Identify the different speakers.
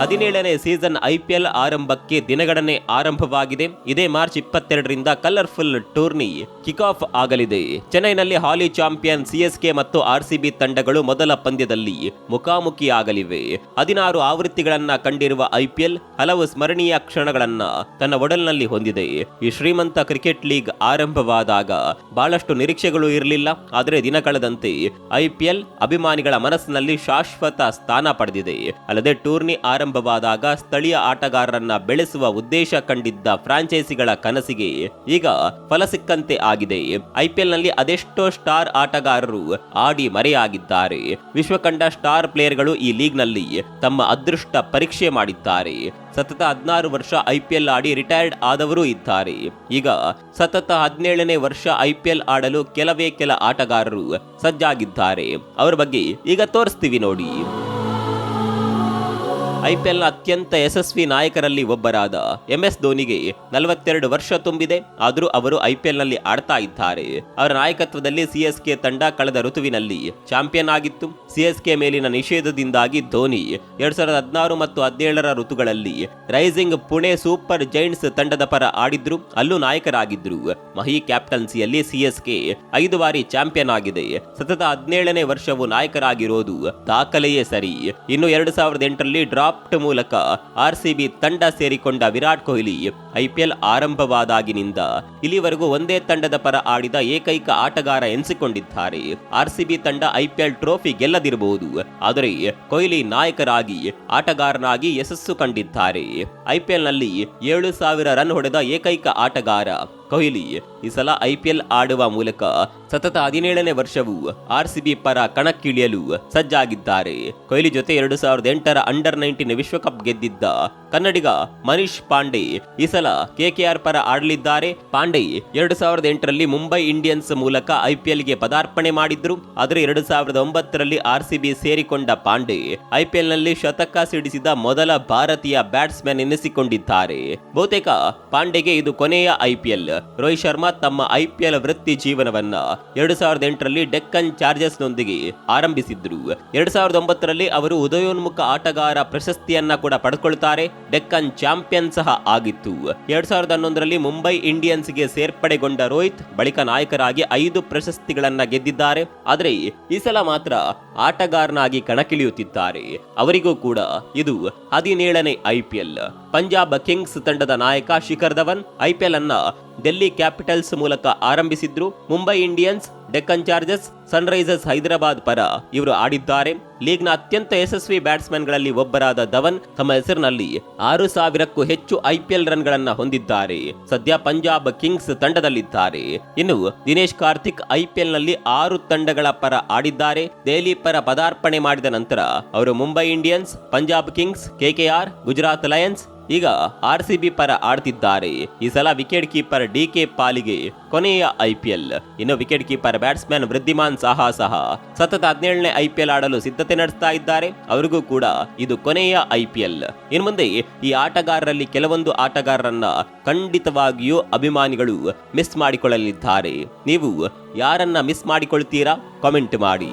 Speaker 1: ಹದಿನೇಳನೇ season IPL ಆರಂಭಕ್ಕೆ ದಿನಗಣನೆ ಆರಂಭವಾಗಿದೆ. ಇದೇ ಮಾರ್ಚ್ ಇಪ್ಪತ್ತೆರಡರಿಂದ ಕಲರ್ಫುಲ್ ಟೂರ್ನಿ ಕಿಕ್ ಆಫ್ ಆಗಲಿದೆ. ಚೆನ್ನೈನಲ್ಲಿ ಹಾಲಿ ಚಾಂಪಿಯನ್ ಸಿಎಸ್ಕೆ ಮತ್ತು ಆರ್ಸಿಬಿ ತಂಡಗಳು ಮೊದಲ ಪಂದ್ಯದಲ್ಲಿ ಮುಖಾಮುಖಿಯಾಗಲಿವೆ. ಹದಿನಾರು ಆವೃತ್ತಿಗಳನ್ನ ಕಂಡಿರುವ ಐಪಿಎಲ್ ಹಲವು ಸ್ಮರಣೀಯ ಕ್ಷಣಗಳನ್ನ ತನ್ನ ಒಡಲ್ನಲ್ಲಿ ಹೊಂದಿದೆ. ಈ ಶ್ರೀಮಂತ ಕ್ರಿಕೆಟ್ ಲೀಗ್ ಆರಂಭವಾದಾಗ ಬಹಳಷ್ಟು ನಿರೀಕ್ಷೆಗಳು ಇರಲಿಲ್ಲ. ಆದರೆ ದಿನ ಕಳೆದಂತೆ ಐಪಿಎಲ್ ಅಭಿಮಾನಿಗಳ ಮನಸ್ಸಿನಲ್ಲಿ ಶಾಶ್ವತ ಸ್ಥಾನ ಪಡೆದಿದೆ. ಅಲ್ಲದೆ ಟೂರ್ನಿ ಆರಂಭವಾದಾಗ ಸ್ಥಳೀಯ ಆಟಗಾರರನ್ನ ಬೆಳೆಸುವ ಉದ್ದೇಶ ಕಂಡಿದ್ದ ಫ್ರಾಂಚೈಸಿಗಳ ಕನಸಿಗೆ ಈಗ ಫಲ ಸಿಕ್ಕಂತೆ ಆಗಿದೆ. ಐಪಿಎಲ್ನಲ್ಲಿ ಅದೆಷ್ಟೋ ಸ್ಟಾರ್ ಆಟಗಾರರು ಆಡಿ ಮರೆಯಾಗಿದ್ದಾರೆ. ವಿಶ್ವಕಂಡ ಸ್ಟಾರ್ ಪ್ಲೇಯರ್ಗಳು ಈ ಲೀಗ್ನಲ್ಲಿ ತಮ್ಮ ಅದೃಷ್ಟ ಪರೀಕ್ಷೆ ಮಾಡಿದ್ದಾರೆ. ಸತತ ಹದಿನಾರು ವರ್ಷ ಐಪಿಎಲ್ ಆಡಿ ರಿಟೈರ್ಡ್ ಆದವರೂ ಇದ್ದಾರೆ. ಈಗ ಸತತ ಹದಿನೇಳನೇ ವರ್ಷ ಐಪಿಎಲ್ ಆಡಲು ಕೆಲವೇ ಕೆಲ ಆಟಗಾರರು ಸಜ್ಜಾಗಿದ್ದಾರೆ. ಅವರ ಬಗ್ಗೆ ಈಗ ತೋರಿಸ್ತೀವಿ ನೋಡಿ. ಐಪಿಎಲ್ನ ಅತ್ಯಂತ ಯಶಸ್ವಿ ನಾಯಕರಲ್ಲಿ ಒಬ್ಬರಾದ ಎಂ ಎಸ್ ಧೋನಿಗೆ ನಲವತ್ತೆರಡು ವರ್ಷ ತುಂಬಿದೆ. ಆದರೂ ಅವರು ಐಪಿಎಲ್ನಲ್ಲಿ ಆಡ್ತಾ ಇದ್ದಾರೆ. ಅವರ ನಾಯಕತ್ವದಲ್ಲಿ ಸಿಎಸ್ಕೆ ತಂಡ ಕಳೆದ ಋತುವಿನಲ್ಲಿ ಚಾಂಪಿಯನ್ ಆಗಿತ್ತು. ಸಿಎಸ್ಕೆ ಮೇಲಿನ ನಿಷೇಧದಿಂದಾಗಿ ಧೋನಿ ಎರಡ್ ಸಾವಿರದ ಹದಿನಾರು ಮತ್ತು ಹದಿನೇಳರ ಋತುಗಳಲ್ಲಿ ರೈಸಿಂಗ್ ಪುಣೆ ಸೂಪರ್ ಜೈಂಟ್ಸ್ ತಂಡದ ಪರ ಆಡಿದ್ರು. ಅಲ್ಲೂ ನಾಯಕರಾಗಿದ್ರು. ಮಹಿ ಕ್ಯಾಪ್ಟನ್ಸಿಯಲ್ಲಿ ಸಿಎಸ್ಕೆ ಐದು ಬಾರಿ ಚಾಂಪಿಯನ್ ಆಗಿದೆ. ಸತತ ಹದಿನೇಳನೇ ವರ್ಷವು ನಾಯಕರಾಗಿರೋದು ದಾಖಲೆಯೇ ಸರಿ. ಇನ್ನು ಎರಡ್ ಸಾವಿರದ ಎಂಟರಲ್ಲಿ ಡ್ರಾಫ್ಟ್ ಮೂಲಕ ಆರ್ಸಿಬಿ ತಂಡ ಸೇರಿಕೊಂಡ ವಿರಾಟ್ ಕೊಹ್ಲಿ ಐಪಿಎಲ್ ಆರಂಭವಾದಾಗಿನಿಂದ ಇಲ್ಲಿವರೆಗೂ ಒಂದೇ ತಂಡದ ಪರ ಆಡಿದ ಏಕೈಕ ಆಟಗಾರ ಎನಿಸಿಕೊಂಡಿದ್ದಾರೆ. ಆರ್ಸಿಬಿ ತಂಡ ಐಪಿಎಲ್ ಟ್ರೋಫಿ ಗೆಲ್ಲದಿರಬಹುದು. ಆದರೆ ಕೊಹ್ಲಿ ನಾಯಕರಾಗಿ, ಆಟಗಾರನಾಗಿ ಯಶಸ್ಸು ಕಂಡಿದ್ದಾರೆ. ಐಪಿಎಲ್ನಲ್ಲಿ ಏಳು ಸಾವಿರ ರನ್ ಹೊಡೆದ ಏಕೈಕ ಆಟಗಾರ ಕೊಹ್ಲಿ ಈ ಸಲ ಐಪಿಎಲ್ ಆಡುವ ಮೂಲಕ ಸತತ ಹದಿನೇಳನೇ ವರ್ಷವು ಆರ್ಸಿಬಿ ಪರ ಕಣಕ್ಕಿಳಿಯಲು ಸಜ್ಜಾಗಿದ್ದಾರೆ. ಕೊಹ್ಲಿ ಜೊತೆ ಎರಡು ಸಾವಿರದ ಎಂಟರ ಅಂಡರ್ ನೈನ್ಟೀನ್ ವಿಶ್ವಕಪ್ ಗೆದ್ದಿದ್ದ ಕನ್ನಡಿಗ ಮನೀಶ್ ಪಾಂಡೆ ಈ ಸಲ ಕೆಕೆಆರ್ ಪರ ಆಡಲಿದ್ದಾರೆ. ಪಾಂಡೆ ಎರಡು ಸಾವಿರದ ಎಂಟರಲ್ಲಿ ಮುಂಬೈ ಇಂಡಿಯನ್ಸ್ ಮೂಲಕ ಐಪಿಎಲ್ಗೆ ಪದಾರ್ಪಣೆ ಮಾಡಿದ್ರು. ಆದರೆ ಎರಡು ಸಾವಿರದ ಒಂಬತ್ತರಲ್ಲಿ ಆರ್ಸಿಬಿ ಸೇರಿಕೊಂಡ ಪಾಂಡೆ ಐಪಿಎಲ್ನಲ್ಲಿ ಶತಕ ಸಿಡಿಸಿದ ಮೊದಲ ಭಾರತೀಯ ಬ್ಯಾಟ್ಸ್ಮನ್ ಎನಿಸಿಕೊಂಡಿದ್ದಾರೆ. ಬಹುತೇಕ ಪಾಂಡೆಗೆ ಇದು ಕೊನೆಯ ಐಪಿಎಲ್ ರೋಹಿತ್ ಶರ್ಮಾ ತಮ್ಮ ಐಪಿಎಲ್ ವೃತ್ತಿ ಜೀವನವನ್ನ ಎರಡು ಸಾವಿರದ ಎಂಟರಲ್ಲಿ ಡೆಕ್ಕನ್ ಚಾರ್ಜರ್ಸ್ ನೊಂದಿಗೆ ಆರಂಭಿಸಿದ್ರು. ಎರಡು ಸಾವಿರದ ಒಂಬತ್ತರಲ್ಲಿ ಅವರು ಉದಯೋನ್ಮುಖ ಆಟಗಾರ ಪ್ರಶಸ್ತಿಯನ್ನ ಕೂಡ ಪಡ್ಕೊಳ್ತಾರೆ, ಡೆಕ್ಕನ್ ಚಾಂಪಿಯನ್ ಸಹ ಆಗಿತ್ತು. ಎರಡ್ ಸಾವಿರದ ಹನ್ನೊಂದರಲ್ಲಿ ಮುಂಬೈ ಇಂಡಿಯನ್ಸ್ಗೆ ಸೇರ್ಪಡೆಗೊಂಡ ರೋಹಿತ್ ಬಳಿಕ ನಾಯಕರಾಗಿ ಐದು ಪ್ರಶಸ್ತಿಗಳನ್ನ ಗೆದ್ದಿದ್ದಾರೆ. ಆದರೆ ಈ ಸಲ ಮಾತ್ರ ಆಟಗಾರನಾಗಿ ಕಣಕ್ಕಿಳಿಯುತ್ತಿದ್ದಾರೆ. ಅವರಿಗೂ ಕೂಡ ಇದು ಹದಿನೇಳನೇ ಐಪಿಎಲ್ ಪಂಜಾಬ್ ಕಿಂಗ್ಸ್ ತಂಡದ ನಾಯಕ ಶಿಖರ್ ಧವನ್ ಐಪಿಎಲ್ ಅನ್ನ ಡೆಲ್ಲಿ ಕ್ಯಾಪಿಟಲ್ಸ್ ಮೂಲಕ ಆರಂಭಿಸಿದ್ರು Mumbai Indians, Deccan Chargers, Sunrisers Hyderabad ಪರ. ಇವರು ಆಡಿದ್ದಾರೆ. ಲೀಗ್ನ ಅತ್ಯಂತ ಯಶಸ್ವಿ ಬ್ಯಾಟ್ಸ್ಮನ್ಗಳಲ್ಲಿ ಒಬ್ಬರಾದ ಧವನ್ ತಮ್ಮ ಹೆಸರಿನಲ್ಲಿ ಆರು ಸಾವಿರಕ್ಕೂ ಹೆಚ್ಚು ಐಪಿಎಲ್ ರನ್ಗಳನ್ನು ಹೊಂದಿದ್ದಾರೆ. ಸದ್ಯ ಪಂಜಾಬ್ ಕಿಂಗ್ಸ್ ತಂಡದಲ್ಲಿದ್ದಾರೆ. ಇನ್ನು ದಿನೇಶ್ ಕಾರ್ತಿಕ್ ಐಪಿಎಲ್ನಲ್ಲಿ ಆರು ತಂಡಗಳ ಪರ ಆಡಿದ್ದಾರೆ. ದೆಹಲಿ ಪರ ಪದಾರ್ಪಣೆ ಮಾಡಿದ ನಂತರ ಅವರು Mumbai Indians, Punjab Kings KKR Gujarat Lions ಈಗ ಆರ್ ಸಿ ಬಿ ಪರ ಆಡ್ತಿದ್ದಾರೆ. ಈ ಸಲ ವಿಕೆಟ್ ಕೀಪರ್ ಡಿ ಕೆ ಪಾಲಿಗೆ ಕೊನೆಯ ಐಪಿಎಲ್ ಇನ್ನು wicket keeper batsman Wriddhiman Saha ಸಹ ಸತತ ಹದಿನೇಳನೇ ಐಪಿಎಲ್ ಆಡಲು ಸಿದ್ಧತೆ ನಡೆಸ್ತಾ ಇದ್ದಾರೆ. ಅವರಿಗೂ ಕೂಡ ಇದು ಕೊನೆಯ ಐಪಿಎಲ್ ಇನ್ನು ಮುಂದೆ ಈ ಆಟಗಾರರಲ್ಲಿ ಕೆಲವೊಂದು ಆಟಗಾರರನ್ನ ಖಂಡಿತವಾಗಿಯೂ ಅಭಿಮಾನಿಗಳು ಮಿಸ್ ಮಾಡಿಕೊಳ್ಳಲಿದ್ದಾರೆ. ನೀವು ಯಾರನ್ನ ಮಿಸ್ ಮಾಡಿಕೊಳ್ತೀರಾ? ಕಾಮೆಂಟ್ ಮಾಡಿ.